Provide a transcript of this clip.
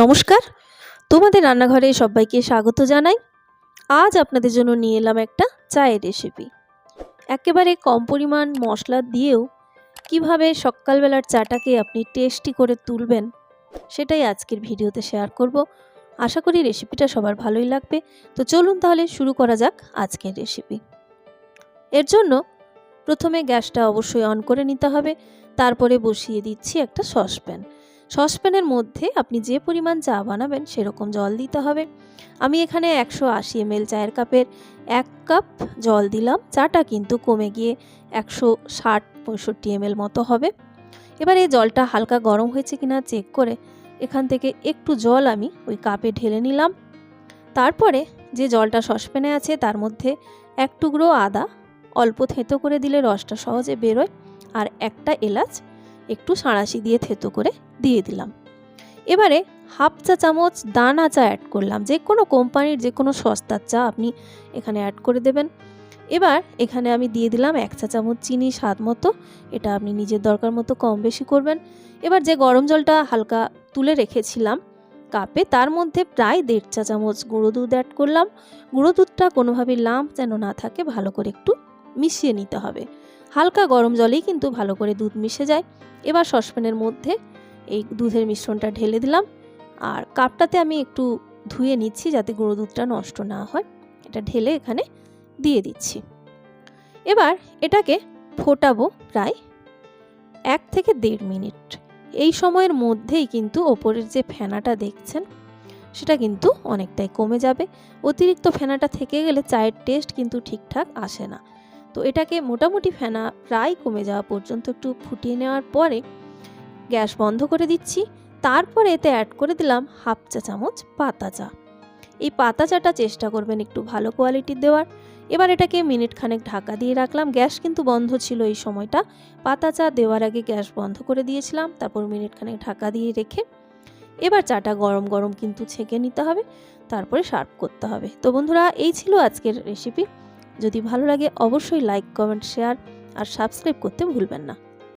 নমস্কার। তোমাদের রান্নাঘরে সবাইকে স্বাগত জানাই। আজ আপনাদের জন্য নিয়ে এলাম একটা চায়ের রেসিপি একেবারে কম পরিমাণ মশলা দিয়েও কীভাবে সকালবেলার চাটাকে আপনি টেস্টি করে তুলবেন, সেটাই আজকের ভিডিওতে শেয়ার করব। আশা করি রেসিপিটা সবার ভালোই লাগবে। তো চলুন তাহলে শুরু করা যাক আজকের রেসিপি এর জন্য প্রথমে গ্যাসটা অবশ্যই অন করে নিতে হবে। তারপরে বসিয়ে দিচ্ছি একটা সসপ্যান সসপ্যানের মধ্যে আপনি যে পরিমাণ চা বানাবেন সেরকম জল দিতে হবে। আমি এখানে একশো আশি এমএল চায়ের কাপের এক কাপ জল দিলাম। চাটা কিন্তু কমে গিয়ে একশো ষাট পঁয়ষট্টি এমএল মতো হবে। এবার এই জলটা হালকা গরম হয়েছে কিনা চেক করে এখান থেকে একটু জল আমি ওই কাপে ঢেলে নিলাম। তারপরে যে জলটা সসপ্যানে আছে তার মধ্যে এক টুকরো আদা অল্প থেঁতো করে দিলে রসটা সহজে বেরোয়। আর একটা এলাচ একটু সাঁড়াশি দিয়ে থেতো করে দিয়ে দিলাম। এবারে হাফ চা চামচ দানা চা অ্যাড করলাম। যে কোনো কোম্পানির যে কোনো সস্তার চা আপনি এখানে অ্যাড করে দেবেন। এবার এখানে আমি দিয়ে দিলাম এক চা চামচ চিনি স্বাদ মতো। এটা আপনি নিজের দরকার মতো কম বেশি করবেন। এবার যে গরম জলটা হালকা তুলে রেখেছিলাম কাপে, তার মধ্যে প্রায় দেড় চা চামচ গুঁড়ো দুধ অ্যাড করলাম। গুঁড়ো দুধটা কোনোভাবে লাম্প যেন না থাকে, ভালো করে একটু মিশিয়ে নিতে হবে। হালকা গরম জলেই কিন্তু ভালো করে দুধ মিশে যায়। এবার সসপ্যানের মধ্যে এই দুধের মিশ্রণটা ঢেলে দিলাম। আর কাপটাতে আমি একটু ধুয়ে নিচ্ছি যাতে গুঁড়ো দুধটা নষ্ট না হয়। এটা ঢেলে এখানে দিয়ে দিচ্ছি। এবার এটাকে ফোটাবো প্রায় এক থেকে দেড় মিনিট। এই সময়ের মধ্যেই কিন্তু ওপরের যে ফেনাটা দেখছেন, সেটা কিন্তু অনেকটাই কমে যাবে। অতিরিক্ত ফেনাটা থেকে গেলে চায়ের টেস্ট কিন্তু ঠিকঠাক আসে না। তো এটাকে মোটামুটি ফেনা প্রায় কমে যাওয়া পর্যন্ত একটু ফুটিয়ে নেওয়ার পরে গ্যাস বন্ধ করে দিচ্ছি। তারপরে এতে অ্যাড করে দিলাম হাফ চা চামচ পাতা চা। এই পাতা চাটা চেষ্টা করবেন একটু ভালো কোয়ালিটির দেওয়ার। এবার এটাকে মিনিট খানেক ঢাকা দিয়ে রাখলাম। গ্যাস কিন্তু বন্ধ ছিল এই সময়টা। পাতা চা দেওয়ার আগে গ্যাস বন্ধ করে দিয়েছিলাম, তারপর মিনিট খানেক ঢাকা দিয়ে রেখে এবার চাটা গরম গরম কিন্তু ছেঁকে নিতে হবে, তারপরে সার্ভ করতে হবে। তো বন্ধুরা, এই ছিল আজকের রেসিপি যদি ভালো লাগে অবশ্যই লাইক কমেন্ট শেয়ার আর সাবস্ক্রাইব করতে ভুলবেন না।